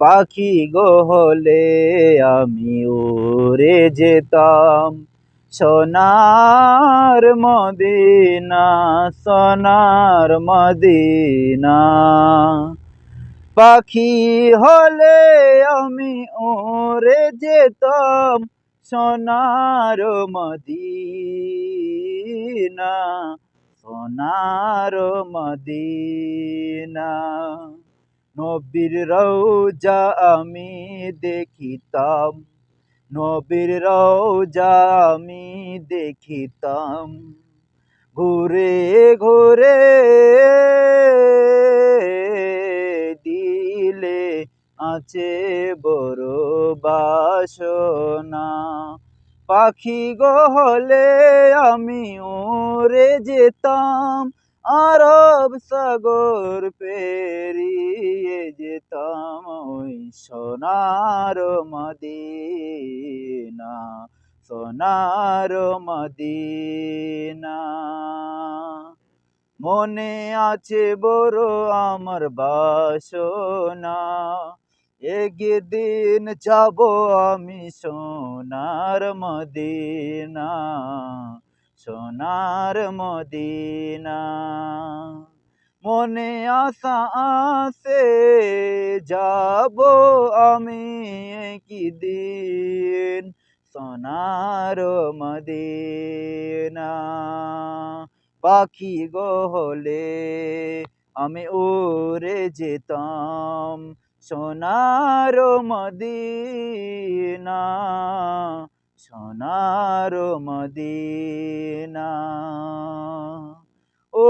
পাখি গহলে আমি উড়ে যেতাম। সোনার মদিনা সোনার মদিনা। পাখি হলে আমি ওরে যেতাম, সোনার মদিনা সোনার মদিনা। নবীর রৌজা আমি দেখিতাম। নবীর রৌজা আমি দেখিতাম। ঘুরে ঘুরে দিলে আছে বড় বাসনা। পাখি গহলে আমি ওরে যেতাম। আরব সাগর পেরিয়ে যেতাম ওই সোনার মদিনা সোনার মদিনা। মনে আছে বড় আমার বাসনা, একদিন যাব আমি সোনার মদিনা। সোনার মদিনা। মনে আশা আছে, যাব আমি কি দিন সোনার মদিনা। পাখি গহলে আমি ওরে যেতাম সোনার মদিনা। সোনার মদিনা। ও,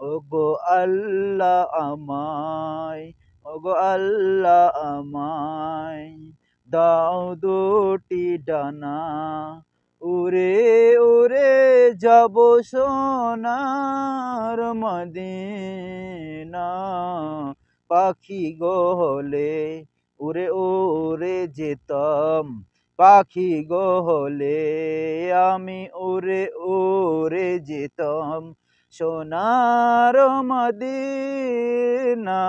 ওগো আল্লাহ আমায়, ওগো আল্লাহ আমায়, দাও দুটি ডানা। উড়ে উরে যাব সোনার মদিনা। পাখি গহলে, উড়ে ওরে যেতাম পাখি গহলে। আমি উড়ে ওরে যেতাম সোনার মদিনা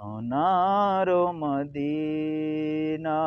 সোনার মদিনা।